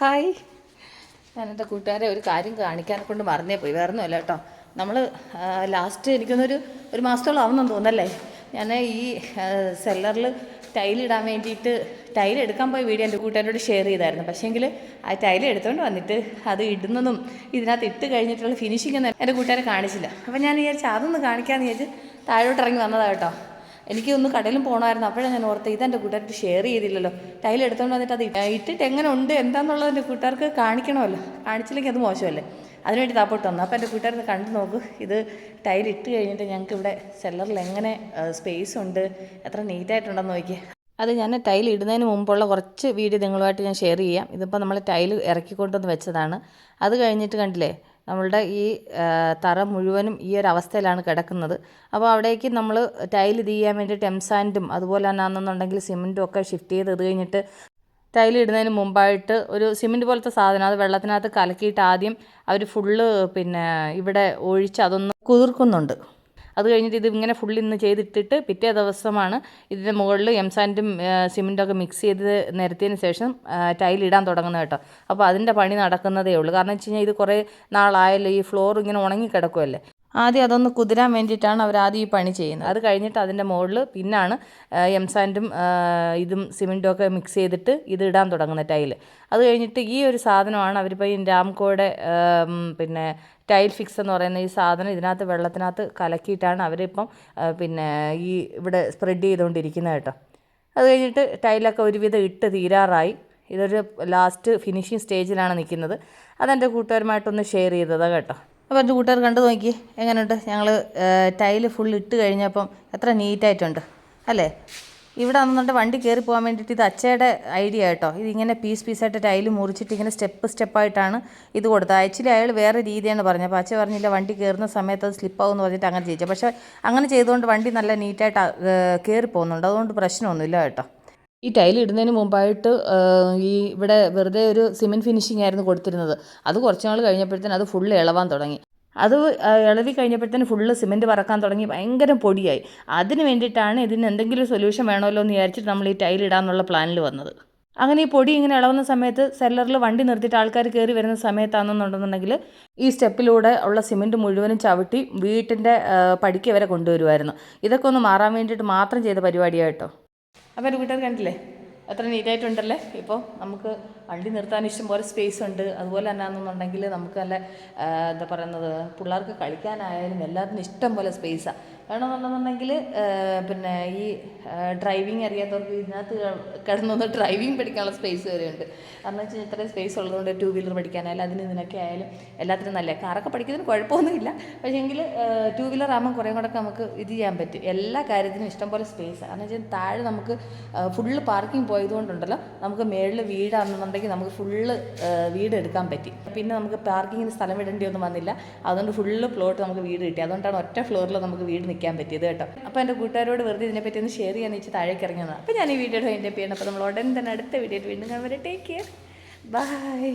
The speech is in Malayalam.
ഹായ്. ഞാൻ എന്റെ കൂട്ടുകാരെ ഒരു കാര്യം കാണിക്കാനെ കൊണ്ട് മറന്നേ പോയി. വേറെ ഒന്നുമല്ല കേട്ടോ നമ്മൾ ലാസ്റ്റ് എനിക്കൊന്നൊരു ഒരു മാസത്തോളം ആവുന്നെന്ന് തോന്നല്ലേ ഞാൻ ഈ സെല്ലറിൽ ടൈലിടാൻ വേണ്ടിയിട്ട് ടൈൽ എടുക്കാൻ പോയി വീഡിയോ എന്റെ കൂട്ടുകാരോട് ഷെയർ ചെയ്തായിരുന്നു. പക്ഷേങ്കിൽ ആ ടൈൽ എടുത്തുകൊണ്ട് വന്നിട്ട് അത് ഇടുന്നതും ഇതിനകത്ത് ഇട്ട് കഴിഞ്ഞിട്ടുള്ള ഫിനിഷിംഗ് ഒന്നും എന്റെ കൂട്ടുകാരെ കാണിച്ചില്ല. അപ്പം ഞാൻ വിചാരിച്ചു അതൊന്ന് കാണിക്കാമെന്ന് വിചാരിച്ച് താഴോട്ട് ഇറങ്ങി വന്നതാണ് കേട്ടോ. എനിക്ക് ഒന്ന് പോകണമായിരുന്നു അപ്പോഴാണ് ഞാൻ ഓർത്ത് ഇതെന്റെ കൂട്ടുകാർക്ക് ഷെയർ ചെയ്തില്ലല്ലോ. ടൈൽ എടുത്തുകൊണ്ട് വന്നിട്ട് അത് ഇട്ടിട്ട് എങ്ങനെ ഉണ്ട് എന്താണെന്നുള്ളത് എന്റെ കൂട്ടുകാർക്ക് കാണിക്കണമല്ലോ. കാണിച്ചില്ലെങ്കിൽ അത് മോശമല്ലേ? അതിനുവേണ്ടി താപ്പോട്ട് വന്നു. അപ്പോൾ എന്റെ കൂട്ടുകാരത് കണ്ടു നോക്കൂ. ഇത് ടൈൽ ഇട്ട് കഴിഞ്ഞിട്ട് ഞങ്ങൾക്ക് ഇവിടെ സെല്ലറിൽ എങ്ങനെ സ്പേസ് ഉണ്ട് എത്ര നീറ്റായിട്ടുണ്ടെന്ന് നോക്കിയേ. അത് ഞാൻ ടൈൽ ഇടുന്നതിന് മുമ്പുള്ള കുറച്ച് വീഡിയോ നിങ്ങളുമായിട്ട് ഞാൻ ഷെയർ ചെയ്യാം. ഇതിപ്പോൾ നമ്മൾ ടൈൽ ഇറക്കിക്കൊണ്ടുവന്ന് വെച്ചതാണ്. അത് കഴിഞ്ഞിട്ട് കണ്ടില്ലേ നമ്മളുടെ ഈ തറ മുഴുവനും ഈ ഒരു അവസ്ഥയിലാണ് കിടക്കുന്നത്. അപ്പോൾ അവിടേക്ക് നമ്മൾ ടൈൽ ഇത് ചെയ്യാൻ വേണ്ടിയിട്ട് എംസാൻഡും അതുപോലെ തന്നെ ആണെന്നുണ്ടെങ്കിൽ സിമെന്റും ഒക്കെ ഷിഫ്റ്റ് ചെയ്ത് ഇത് കഴിഞ്ഞിട്ട് ടൈൽ ഇടുന്നതിന് മുമ്പായിട്ട് ഒരു സിമെന്റ് പോലത്തെ സാധനം അത് വെള്ളത്തിനകത്ത് കലക്കിയിട്ട് ആദ്യം അവർ ഫുള്ള് പിന്നെ ഇവിടെ ഒഴിച്ച് അതൊന്ന് കുതിർക്കുന്നുണ്ട്. അത് കഴിഞ്ഞിട്ട് ഇത് ഇങ്ങനെ ഫുൾ ഇന്ന് ചെയ്തിട്ടിട്ട് പിറ്റേ ദിവസമാണ് ഇതിന്റെ മുകളിൽ എം സാൻഡും സിമെന്റൊക്കെ മിക്സ് ചെയ്ത് നിരത്തിയതിന് ശേഷം ടൈൽ ഇടാൻ തുടങ്ങുന്നത് കേട്ടോ. അപ്പോൾ അതിന്റെ പണി നടക്കുന്നതേ ഉള്ളൂ. കാരണം വെച്ച് കഴിഞ്ഞാൽ ഇത് കുറേ നാളായല്ലോ ഈ ഫ്ലോർ ഇങ്ങനെ ഉണങ്ങി കിടക്കുമല്ലേ ആദ്യം അതൊന്ന് കുതിരാൻ വേണ്ടിയിട്ടാണ് അവർ ആദ്യം ഈ പണി ചെയ്യുന്നത്. അത് കഴിഞ്ഞിട്ട് അതിന്റെ മുകളിൽ പിന്നാണ് എം സാൻഡും ഇതും സിമെന്റും ഒക്കെ മിക്സ് ചെയ്തിട്ട് ഇത് ഇടാൻ തുടങ്ങുന്ന ടൈൽ അത് കഴിഞ്ഞിട്ട് ഈ ഒരു സാധനമാണ് അവരിപ്പോൾ ഈ രാംകോയുടെ പിന്നെ ടൈൽ ഫിക്സ് എന്ന് പറയുന്ന ഈ സാധനം ഇതിനകത്ത് വെള്ളത്തിനകത്ത് കലക്കിയിട്ടാണ് അവരിപ്പം പിന്നെ ഈ ഇവിടെ സ്പ്രെഡ് ചെയ്തുകൊണ്ടിരിക്കുന്നത് കേട്ടോ. അത് കഴിഞ്ഞിട്ട് ടൈലൊക്കെ ഒരുവിധം ഇട്ട് തീരാറായി. ഇതൊരു ലാസ്റ്റ് ഫിനിഷിങ് സ്റ്റേജിലാണ് നിൽക്കുന്നത്. അതെന്റെ കൂട്ടുകാരുമായിട്ടൊന്ന് ഷെയർ ചെയ്തതാണ് കേട്ടോ. അപ്പോൾ എന്റെ കൂട്ടുകാർ കണ്ടു നോക്കി. എങ്ങനെയുണ്ട്? ഞങ്ങൾ ടൈൽ ഫുൾ ഇട്ട് കഴിഞ്ഞപ്പം എത്ര നീറ്റായിട്ടുണ്ട് അല്ലേ? ഇവിടെ വന്നിട്ട് വണ്ടി കയറി പോകാൻ വേണ്ടിയിട്ട് ഇത് അച്ചയുടെ ഐഡിയ കേട്ടോ ഇതിങ്ങനെ പീസ് പീസായിട്ട് ടൈൽ മുറിച്ചിട്ട് ഇങ്ങനെ സ്റ്റെപ്പ് സ്റ്റെപ്പായിട്ടാണ് ഇത് കൊടുത്തത്. ആക്ച്വലി അയാൾ വേറെ രീതിയാണ് പറഞ്ഞത്. അപ്പോൾ അച്ഛ പറഞ്ഞില്ല വണ്ടി കയറുന്ന സമയത്ത് അത് സ്ലിപ്പാവും എന്ന് പറഞ്ഞിട്ട് അങ്ങനെ ചെയ്യിച്ചു. പക്ഷേ അങ്ങനെ ചെയ്തുകൊണ്ട് വണ്ടി നല്ല നീറ്റായിട്ട് കയറി പോകുന്നുണ്ട്. അതുകൊണ്ട് പ്രശ്നമൊന്നുമില്ല കേട്ടോ. ഈ ടൈൽ ഇടുന്നതിന് മുമ്പായിട്ട് ഈ ഇവിടെ വെറുതെ ഒരു സിമെന്റ് ഫിനിഷിംഗ് ആയിരുന്നു കൊടുത്തിരുന്നത്. അത് കുറച്ച് നാൾ കഴിഞ്ഞപ്പോഴത്തേന് അത് ഫുള്ള് ഇളവാൻ തുടങ്ങി. അത് ഇളവി കഴിഞ്ഞപ്പോഴത്തേന് ഫുള്ള് സിമെന്റ് പറക്കാൻ തുടങ്ങി. ഭയങ്കര പൊടിയായി. അതിന് വേണ്ടിയിട്ടാണ് ഇതിന് എന്തെങ്കിലും സൊല്യൂഷൻ വേണമല്ലോ എന്ന് വിചാരിച്ചിട്ട് നമ്മൾ ഈ ടൈൽ ഇടാനുള്ള പ്ലാനിൽ വന്നത്. അങ്ങനെ ഈ പൊടി ഇങ്ങനെ ഇളവുന്ന സമയത്ത് സെല്ലറിൽ വണ്ടി നിർത്തിയിട്ട് ആൾക്കാർ കയറി വരുന്ന സമയത്താണെന്നുണ്ടെന്നുണ്ടെങ്കിൽ ഈ സ്റ്റെപ്പിലൂടെ ഉള്ള സിമെന്റ് മുഴുവനും ചവിട്ടി വീട്ടിന്റെ പടിക്ക് വരെ കൊണ്ടുവരുമായിരുന്നു ഇതൊക്കെ ഒന്ന് മാറാൻ വേണ്ടിയിട്ട് മാത്രം ചെയ്ത പരിപാടിയാണ് കേട്ടോ. അപ്പോൾ എന്റെ കണ്ടില്ലേ? എത്ര നീറ്റായിട്ടുണ്ടല്ലേ? ഇപ്പോൾ നമുക്ക് വണ്ടി നിർത്താൻ ഇഷ്ടം പോലെ സ്പേസ് ഉണ്ട്. അതുപോലെ തന്നെ ആണെന്നുണ്ടെങ്കിൽ നമുക്ക് നല്ല എന്താ പറയുന്നത് പിള്ളേർക്ക് കളിക്കാനായാലും എല്ലാത്തിനും ഇഷ്ടം പോലെ സ്പേസാണ് വേണമെന്നുണ്ടെന്നുണ്ടെങ്കിൽ പിന്നെ ഈ ഡ്രൈവിംഗ് അറിയാത്തവർക്ക് ഇതിനകത്ത് കിടന്നൊന്ന് ഡ്രൈവിംഗ് പഠിക്കാനുള്ള സ്പേസ് വരെ ഉണ്ട്. കാരണം വെച്ച് കഴിഞ്ഞാൽ ഇത്രയും സ്പേസ് ഉള്ളതുകൊണ്ട് ടു വീലർ പഠിക്കാനായാലും അതിന് ഇതിനൊക്കെ ആയാലും എല്ലാത്തിനും നല്ല കാറൊക്കെ പഠിക്കുന്നതിന് കുഴപ്പമൊന്നുമില്ല. പക്ഷേങ്കിൽ ടു വീലർ ആകുമ്പോൾ കുറേ കൂടെ നമുക്ക് ഇത് ചെയ്യാൻ പറ്റും. എല്ലാ കാര്യത്തിനും ഇഷ്ടം പോലെ സ്പേസ് കാരണം വെച്ചാൽ താഴെ നമുക്ക് ഫുള്ള് പാർക്കിംഗ് പോയതുകൊണ്ടുണ്ടല്ലോ നമുക്ക് മേളിൽ വീടാണെന്നുണ്ടെങ്കിൽ നമുക്ക് ഫുള്ള് വീട് എടുക്കാൻ പറ്റി. പിന്നെ നമുക്ക് പാർക്കിങ്ങിന് സ്ഥലം വിടേണ്ടിയൊന്നും വന്നില്ല. അതുകൊണ്ട് ഫുള്ള് പ്ലോട്ട് നമുക്ക് വീട് കിട്ടി. അതുകൊണ്ടാണ് ഒറ്റ ഫ്ലോറിൽ നമുക്ക് വീട് നിൽക്കാൻ പറ്റിയത് കേട്ടോ. അപ്പോൾ എന്റെ കൂട്ടുകാരോട് വെറുതെ ഇതിനെപ്പറ്റി ഒന്ന് ഷെയർ ചെയ്യാൻ വെച്ച് താഴേക്ക് ഇറങ്ങിയതാണ് അപ്പോൾ ഞാൻ ഈ വീഡിയോ എന്റെ ചെയ്യണം അപ്പോൾ നമ്മൾ ഉടൻ തന്നെ അടുത്ത വീഡിയോയിൽ വീണ്ടും കാണുമ്പോൾ ടേക്ക് കെയർ ബൈ